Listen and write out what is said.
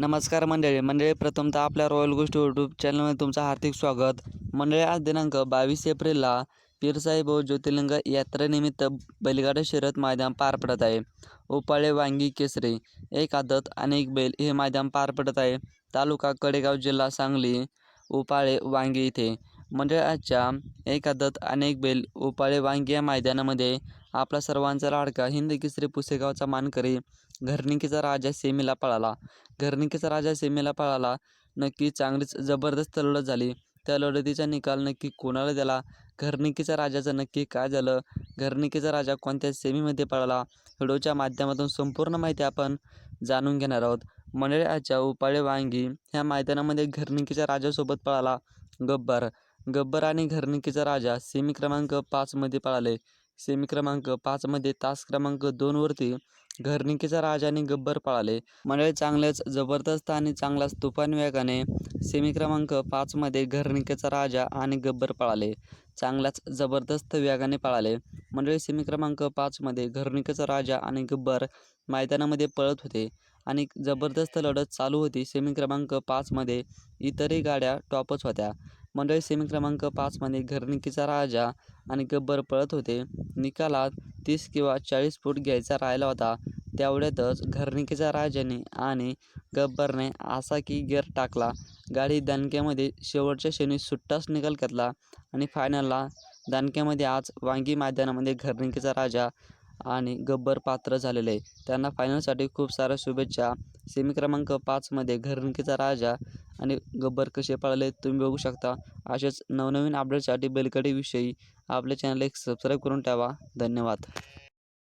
नमस्कार मंडळी. मंडळी प्रथमतः आपल्या रॉयल गोष्टी यूट्यूब चॅनलमध्ये तुमचं हार्दिक स्वागत. मंडळी आज दिनांक बावीस एप्रिलला पीरसाहेब व ज्योतिर्लिंग यात्रेनिमित्त बैलगाडा शर्यत मैदान पार पडत आहे. उपाळे वांगी केसरी एक आदत आणि एक बैल हे मैदान पार पडत आहे. तालुका कडेगाव जिल्हा सांगली उपाळे वांगी इथे. मंडळी आजच्या एक आदत आणि एक बैल उपाळे वांगी या मैदानामध्ये आपला सर्वांचा लाडका. हिंद केसरी पुसेगावचा मानकरी. घरनिकीचा राजा सेमीला पळाला. घरनिकीचा राजा सेमीला पळाला. नक्की चांगलीच जबरदस्त लढत झाली. त्या लढतीचा निकाल नक्की कोणाला दिला घरनिकीच्या राजाचं नक्की काय झालं? घरनिकीचा राजा कोणत्या सेमीमध्ये पळाला? व्हिडिओच्या माध्यमातून संपूर्ण माहिती आपण जाणून घेणार आहोत. मंडळी आजच्या उपाळे वांगी ह्या मैदानामध्ये घरनिकीच्या राजासोबत पळाला. गब्बर. गब्बर आणि घरनिकीचा राजा सेमी क्रमांक पाचमध्ये पळाले. सेमी क्रमांक पाचमध्ये तास क्रमांक दोनवरती घरनिकीचा राजा आणि गब्बर पळाले. मंडळी चांगल्याच जबरदस्त आणि चांगलाच तुफान वेगाने सेमी क्रमांक पाचमध्ये घरनिकेचा राजा आणि गब्बर पळाले. चांगल्याच जबरदस्त वेगाने पळाले. मंडळी सेमी क्रमांक पाचमध्ये घरनिकेचा राजा आणि गब्बर मैदानामध्ये पळत होते आणि जबरदस्त लढत चालू होती. सेमी क्रमांक पाचमध्ये इतरही गाड्या टॉपच होत्या. मंडळी सेमी क्रमांक पाचमध्ये घरनिकीचा राजा आणि गब्बर पळत होते. निकालात तीस किंवा चाळीस फूट घ्यायचा राहिला होता. तेवढ्यातच घरनिकीच्या राजाने आणि गब्बरने असा की गिअर टाकला. गाडी दणक्यामध्ये शेवटच्या क्षणी सुट्टाच निकाल घेतला आणि फायनलला दणक्यामध्ये आज वांगी मैदानामध्ये घरनिकीचा राजा आणि गब्बर पात्र झालेले आहे त्यांना फायनलसाठी खूप साऱ्या शुभेच्छा. सेमी क्रमांक पाचमध्ये घरणकीचा राजा आणि गब्बर कसे पळाले तुम्ही बघू शकता. असेच नवनवीन अपडेटसाठी बेलकडीविषयी आपले चॅनल एक सबस्क्राईब करून ठेवा. धन्यवाद.